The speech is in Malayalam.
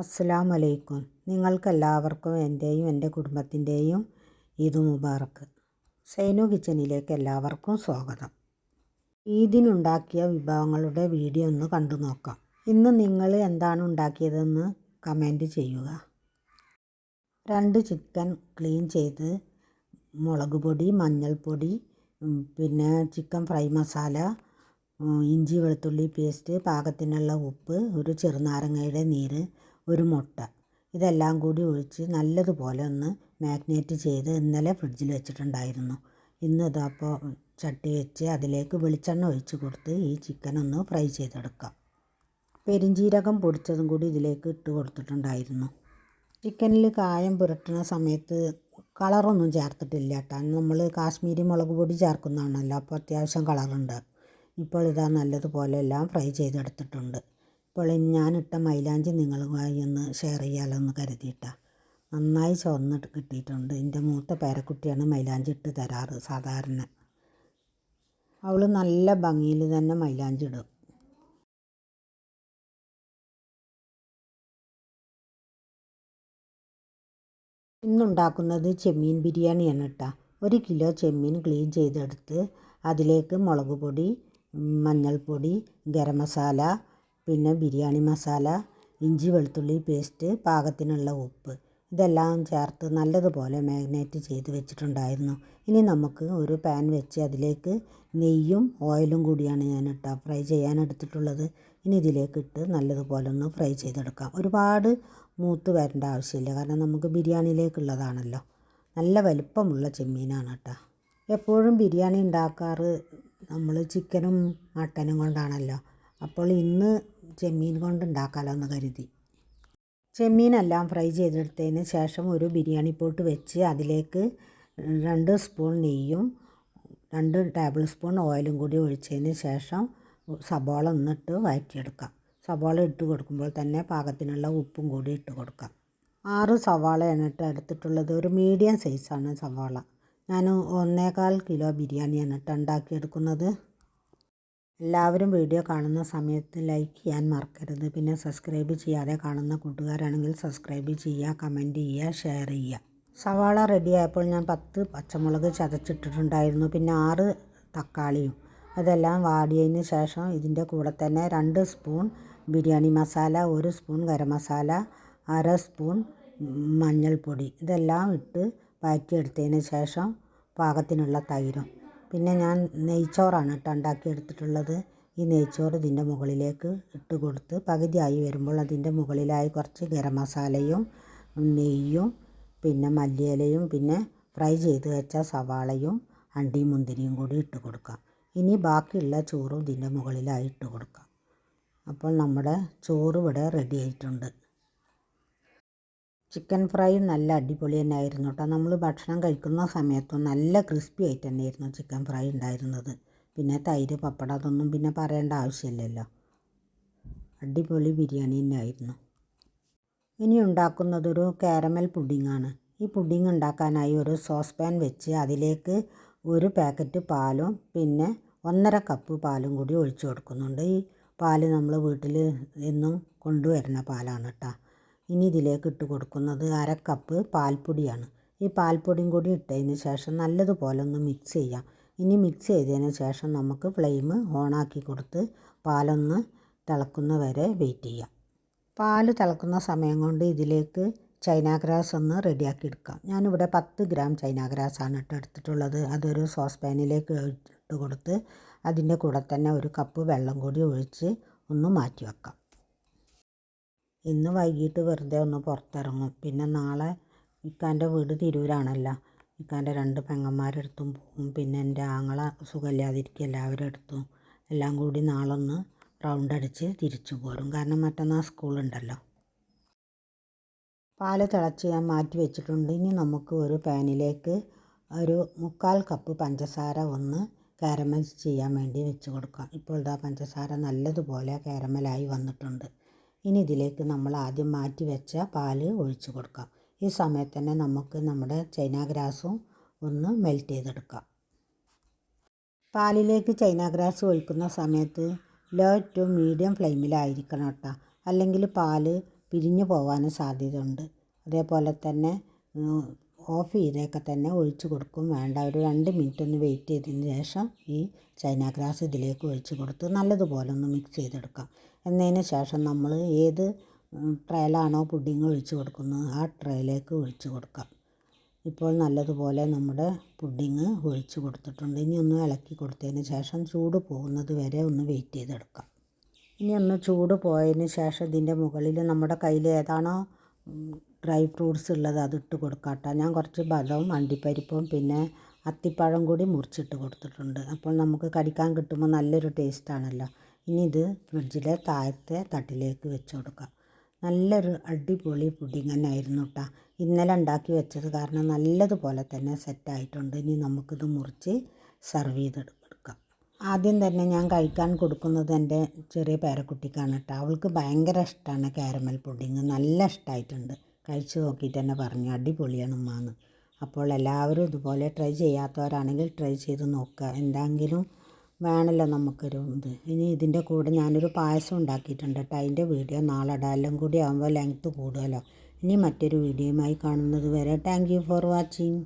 അസ്സലാമു അലൈക്കും നിങ്ങൾക്കെല്ലാവർക്കും എന്റെയും എന്റെ കുടുംബത്തിന്റെയും ഈദ് മുബാറക്ക് സൈനു കിച്ചനിലേക്ക് എല്ലാവർക്കും സ്വാഗതം. ഈദിനുണ്ടാക്കിയ വിഭവങ്ങളുടെ വീഡിയോ ഒന്ന് കണ്ടു നോക്കാം. ഇന്ന് നിങ്ങൾ എന്താണ് ഉണ്ടാക്കിയതെന്ന് കമന്റ് ചെയ്യുക. രണ്ട് ചിക്കൻ ക്ലീൻ ചെയ്ത് മുളക് പൊടി മഞ്ഞൾപ്പൊടി പിന്നെ ചിക്കൻ ഫ്രൈ മസാല ഇഞ്ചി വെളുത്തുള്ളി പേസ്റ്റ് പാകത്തിനുള്ള ഉപ്പ് ഒരു ചെറുനാരങ്ങയുടെ നീര് ഒരു മുട്ട. ഇതെല്ലാം കൂടി ഒഴിച്ച് നല്ലതുപോലെ ഒന്ന് മാഗ്നേറ്റ് ചെയ്ത് ഇന്നലെ ഫ്രിഡ്ജിൽ വെച്ചിട്ടുണ്ടായിരുന്നു. ഇന്ന് ഇതപ്പോൾ ചട്ടി വെച്ച് അതിലേക്ക് വെളിച്ചെണ്ണ ഒഴിച്ച് കൊടുത്ത് ഈ ചിക്കൻ ഒന്ന് ഫ്രൈ ചെയ്തെടുക്കാം. പെരിഞ്ചീരകം പൊടിച്ചതും കൂടി ഇതിലേക്ക് ഇട്ട് കൊടുത്തിട്ടുണ്ടായിരുന്നു. ചിക്കനിൽ കായം പുരട്ടുന്ന സമയത്ത് കളറൊന്നും ചേർത്തിട്ടില്ല കേട്ടോ. നമ്മൾ കാശ്മീരി മുളക് പൊടി ചേർക്കുന്നതാണല്ലോ. അപ്പോൾ അത്യാവശ്യം കളറുണ്ട് ഇപ്പോൾ ഇതാ നല്ലതുപോലെ എല്ലാം ഫ്രൈ ചെയ്തെടുത്തിട്ടുണ്ട്. ഇപ്പോൾ ഞാനിട്ട മൈലാഞ്ചി നിങ്ങളുമായി ഒന്ന് ഷെയർ ചെയ്യാമല്ലോ എന്ന് കരുതിയിട്ടാണ് നന്നായി ചുവന്നിട്ട് കിട്ടിയിട്ടുണ്ട്. എന്റെ മൂത്ത പേരക്കുട്ടിയാണ് മൈലാഞ്ചി ഇട്ട് തരാറ് സാധാരണ. അവൾ നല്ല ഭംഗിയിൽ തന്നെ മൈലാഞ്ചി ഇടും. ഇന്നുണ്ടാക്കുന്നത് ചെമ്മീൻ ബിരിയാണിയാണ് കേട്ടോ ഒരു കിലോ ചെമ്മീൻ ക്ലീൻ ചെയ്തെടുത്ത് അതിലേക്ക് മുളക് പൊടി മഞ്ഞൾപ്പൊടി ഗരം മസാല പിന്നെ ബിരിയാണി മസാല ഇഞ്ചി വെളുത്തുള്ളി പേസ്റ്റ് പാകത്തിനുള്ള ഉപ്പ്. ഇതെല്ലാം ചേർത്ത് നല്ലതുപോലെ മാഗ്നേറ്റ് ചെയ്ത് വെച്ചിട്ടുണ്ടായിരുന്നു. ഇനി നമുക്ക് ഒരു പാൻ വെച്ച് അതിലേക്ക് നെയ്യും ഓയിലും കൂടിയാണ് ഞാൻ ഇട്ട ഫ്രൈ ചെയ്യാൻ എടുത്തിട്ടുള്ളത് ഇനി ഇതിലേക്ക് ഇട്ട് നല്ലതുപോലെ ഒന്ന് ഫ്രൈ ചെയ്തെടുക്കാം. ഒരുപാട് മൂത്ത് വരേണ്ട ആവശ്യമില്ല. കാരണം നമുക്ക് ബിരിയാണിയിലേക്കുള്ളതാണല്ലോ. നല്ല വലിപ്പമുള്ള ചെമ്മീനാണ് കേട്ടോ എപ്പോഴും ബിരിയാണി ഉണ്ടാക്കാറ് നമ്മൾ ചിക്കനും മട്ടനും കൊണ്ടാണല്ലോ. അപ്പോൾ ഇന്ന് ചെമ്മീൻ കൊണ്ട് ഉണ്ടാക്കാമല്ലോ എന്ന് കരുതി. ചെമ്മീനെല്ലാം ഫ്രൈ ചെയ്തെടുത്തതിന് ശേഷം ഒരു ബിരിയാണി പോട്ട് വെച്ച് അതിലേക്ക് രണ്ട് സ്പൂൺ നെയ്യും രണ്ട് ടേബിൾ സ്പൂൺ ഓയിലും കൂടി ഒഴിച്ചതിന് ശേഷം സബോള ഒന്നിട്ട് വഴറ്റിയെടുക്കാം. സവാള ഇട്ട് കൊടുക്കുമ്പോൾ തന്നെ പാകത്തിനുള്ള ഉപ്പും കൂടി ഇട്ട് കൊടുക്കാം. ആറ് സവാളയാണ് ഇട്ട് എടുത്തിട്ടുള്ളത്. ഒരു മീഡിയം സൈസാണ് സവാള. ഞാൻ ഒന്നേകാൽ കിലോ ബിരിയാണിയാണ് ഇട്ട് ഉണ്ടാക്കിയെടുക്കുന്നത്. എല്ലാവരും വീഡിയോ കാണുന്ന സമയത്ത് ലൈക്ക് ചെയ്യാൻ മറക്കരുത്. പിന്നെ സബ്സ്ക്രൈബ് ചെയ്യാതെ കാണുന്ന കൂട്ടുകാരാണെങ്കിൽ സബ്സ്ക്രൈബ് ചെയ്യുക കമന്റ് ചെയ്യുക ഷെയർ ചെയ്യുക. സവാള റെഡി ആയപ്പോൾ ഞാൻ പത്ത് പച്ചമുളക് ചതച്ചിട്ടിട്ടുണ്ടായിരുന്നു. പിന്നെ ആറ് തക്കാളിയും അതെല്ലാം വാടിയതിന് ശേഷം ഇതിന്റെ കൂടെ തന്നെ രണ്ട് സ്പൂൺ ബിരിയാണി മസാല ഒരു സ്പൂൺ ഗരം മസാല അര സ്പൂൺ മഞ്ഞൾപ്പൊടി. ഇതെല്ലാം ഇട്ട് വഴറ്റിയെടുത്തതിന് ശേഷം പാകത്തിനുള്ള തൈരും. പിന്നെ ഞാൻ നെയ്ച്ചോറാണ് കേട്ടോ ഉണ്ടാക്കി എടുത്തിട്ടുള്ളത് ഈ നെയ്ച്ചോറ് ഇതിന്റെ മുകളിലേക്ക് ഇട്ട് കൊടുത്ത് പകുതിയായി വരുമ്പോൾ അതിന്റെ മുകളിലായി കുറച്ച് ഗരം മസാലയും നെയ്യും പിന്നെ മല്ലിയിലയും പിന്നെ ഫ്രൈ ചെയ്ത് വെച്ച സവാളയും അണ്ടിയും മുന്തിരിയും കൂടി ഇട്ട് കൊടുക്കാം. ഇനി ബാക്കിയുള്ള ചോറും ഇതിന്റെ മുകളിലായി ഇട്ട് കൊടുക്കാം. അപ്പോൾ നമ്മുടെ ചോറ് ഇവിടെ റെഡി ആയിട്ടുണ്ട്. ചിക്കൻ ഫ്രൈ നല്ല അടിപൊളി തന്നെ ആയിരുന്നു കേട്ടോ. നമ്മൾ ഭക്ഷണം കഴിക്കുന്ന സമയത്തും നല്ല ക്രിസ്പി ആയിട്ട് തന്നെയായിരുന്നു ചിക്കൻ ഫ്രൈ ഉണ്ടായിരുന്നത്. പിന്നെ തൈര് പപ്പടം അതൊന്നും പിന്നെ പറയേണ്ട ആവശ്യമില്ലല്ലോ. അടിപൊളി ബിരിയാണി തന്നെ ആയിരുന്നു ഇനി ഉണ്ടാക്കുന്നതൊരു കാരമൽ പുഡിങ്ങാണ് ഈ പുഡിങ് ഉണ്ടാക്കാനായി ഒരു സോസ് പാൻ വെച്ച് അതിലേക്ക് ഒരു പാക്കറ്റ് പാലും പിന്നെ ഒന്നര കപ്പ് പാലും കൂടി ഒഴിച്ചു കൊടുക്കുന്നുണ്ട്. ഈ പാൽ നമ്മൾ വീട്ടിൽ എന്നും കൊണ്ടുവരുന്ന പാലാണ് കേട്ടോ. ഇനി ഇതിലേക്ക് ഇട്ട് കൊടുക്കുന്നത് അര കപ്പ് പാൽപ്പൊടിയാണ്. ഈ പാൽപ്പൊടിയും കൂടി ഇട്ടതിന് ശേഷം നല്ലതുപോലെ ഒന്ന് മിക്സ് ചെയ്യാം. ഇനി മിക്സ് ചെയ്തതിന് ശേഷം നമുക്ക് ഫ്ലെയിം ഓണാക്കി കൊടുത്ത് പാലൊന്ന് തിളക്കുന്ന വരെ വെയിറ്റ് ചെയ്യാം. പാൽ തിളക്കുന്ന സമയം കൊണ്ട് ഇതിലേക്ക് ചൈന ഗ്രാസ് ഒന്ന് റെഡിയാക്കി എടുക്കാം. ഞാനിവിടെ പത്ത് ഗ്രാം ചൈന ഗ്രാസാണ് ഇട്ട് എടുത്തിട്ടുള്ളത്. അതൊരു സോസ് പാനിലേക്ക് ഇട്ട് കൊടുത്ത് അതിന്റെ കൂടെ തന്നെ ഒരു കപ്പ് വെള്ളം കൂടി ഒഴിച്ച് ഒന്ന് മാറ്റി വെക്കാം. ഇന്ന് വൈകിട്ട് വെറുതെ ഒന്ന് പുറത്തിറങ്ങും. പിന്നെ നാളെ ഇക്കാന്റെ വീട് തിരൂരാണല്ലോ. ഇക്കാന്റെ രണ്ട് പെങ്ങന്മാരെടുത്തും പോകും പിന്നെ എന്റെ ആങ്ങളെ സുഖമില്ലാതിരിക്കുക എല്ലാവരും എടുത്തും എല്ലാം കൂടി നാളെ ഒന്ന് റൗണ്ട് അടിച്ച് തിരിച്ചു പോരും. കാരണം മറ്റന്നാൾ സ്കൂളുണ്ടല്ലോ. പാൽ തിളച്ച് ഞാൻ മാറ്റി വെച്ചിട്ടുണ്ട്. ഇനി നമുക്ക് ഒരു പാനിലേക്ക് ഒരു മുക്കാൽ കപ്പ് പഞ്ചസാര ഒന്ന് കാരമൽ ചെയ്യാൻ വേണ്ടി വെച്ച് കൊടുക്കാം. ഇപ്പോൾ ഇതാ പഞ്ചസാര നല്ലതുപോലെ കാരമലായി വന്നിട്ടുണ്ട്. ഇനി ഇതിലേക്ക് നമ്മൾ ആദ്യം മാറ്റി വെച്ച പാൽ ഒഴിച്ച് കൊടുക്കാം. ഈ സമയത്ത് തന്നെ നമുക്ക് നമ്മുടെ ചൈന ഗ്രാസും ഒന്ന് മെൽറ്റ് ചെയ്തെടുക്കാം. പാലിലേക്ക് ചൈന ഗ്രാസ് ഒഴിക്കുന്ന സമയത്ത് ലോ ടു മീഡിയം ഫ്ലെയിമിലായിരിക്കണം കേട്ടോ. അല്ലെങ്കിൽ പാൽ പിരിഞ്ഞു പോകാനും സാധ്യതയുണ്ട്. അതേപോലെ തന്നെ ഓഫ് ചെയ്തേക്കെ തന്നെ ഒഴിച്ച് കൊടുക്കും. വേണ്ട ഒരു രണ്ട് മിനിറ്റ് ഒന്ന് വെയിറ്റ് ചെയ്തതിന് ശേഷം ഈ ചൈന ഗ്രാസ് ഇതിലേക്ക് ഒഴിച്ച് കൊടുത്ത് നല്ലതുപോലെ ഒന്ന് മിക്സ് ചെയ്തെടുക്കാം. എന്നതിന് ശേഷം നമ്മൾ ഏത് ട്രേലാണോ പുഡിങ് ഒഴിച്ച് കൊടുക്കുന്നത് ആ ട്രേയിലേക്ക് ഒഴിച്ച് കൊടുക്കാം. ഇപ്പോൾ നല്ലതുപോലെ നമ്മുടെ പുഡിങ് ഒഴിച്ച് കൊടുത്തിട്ടുണ്ട്. ഇനി ഒന്ന് ഇളക്കി കൊടുത്തതിന് ശേഷം ചൂട് പോകുന്നത് വരെ ഒന്ന് വെയിറ്റ് ചെയ്തെടുക്കാം. ഇനി ഒന്ന് ചൂട് പോയതിന് ശേഷം ഇതിന്റെ മുകളിൽ നമ്മുടെ കയ്യിൽ ഏതാണോ ഡ്രൈ ഫ്രൂട്ട്സ് ഉള്ളത് അതിട്ട് കൊടുക്കാം കേട്ടോ. ഞാൻ കുറച്ച് ബദവും അണ്ടിപ്പരിപ്പും പിന്നെ അത്തിപ്പഴം കൂടി മുറിച്ചിട്ട് കൊടുത്തിട്ടുണ്ട്. അപ്പോൾ നമുക്ക് കടിക്കാൻ കിട്ടുമ്പോൾ നല്ലൊരു ടേസ്റ്റാണല്ലോ ഇനി ഇത് ഫ്രിഡ്ജിലെ താഴത്തെ തട്ടിലേക്ക് വെച്ച് കൊടുക്കാം. നല്ലൊരു അടിപൊളി പുഡിങ് തന്നെ ആയിരുന്നു കേട്ടോ. ഇന്നലെ ഉണ്ടാക്കി വെച്ചത് കാരണം നല്ലതുപോലെ തന്നെ സെറ്റായിട്ടുണ്ട് ഇനി നമുക്കിത് മുറിച്ച് സെർവ് ചെയ്തെടുക്കാം ആദ്യം തന്നെ ഞാൻ കഴിക്കാൻ കൊടുക്കുന്നത് എന്റെ ചെറിയ പേരക്കുട്ടിക്കാണ് കേട്ടോ. അവൾക്ക് ഭയങ്കര ഇഷ്ടമാണ് കാരമൽ പുഡിങ് നല്ല ഇഷ്ടമായിട്ടുണ്ട്. കഴിച്ച് നോക്കിയിട്ട് തന്നെ പറഞ്ഞു. അടിപൊളിയാണ് ഉമ്മാന്ന്. അപ്പോൾ എല്ലാവരും ഇതുപോലെ ട്രൈ ചെയ്യാത്തവരാണെങ്കിൽ ട്രൈ ചെയ്ത് നോക്കുക. എന്തെങ്കിലും വേണമല്ലോ നമുക്കൊരു ഇത്. ഇനി ഇതിന്റെ കൂടെ ഞാനൊരു പായസം ഉണ്ടാക്കിയിട്ടുണ്ട് കേട്ടോ അതിന്റെ വീഡിയോ നാളെ ഇടാം കൂടി ആകുമ്പോൾ ലെങ്ത്ത് കൂടുമല്ലോ ഇനി മറ്റൊരു വീഡിയോയുമായി കാണുന്നത് വരെ താങ്ക് ഫോർ വാച്ചിങ്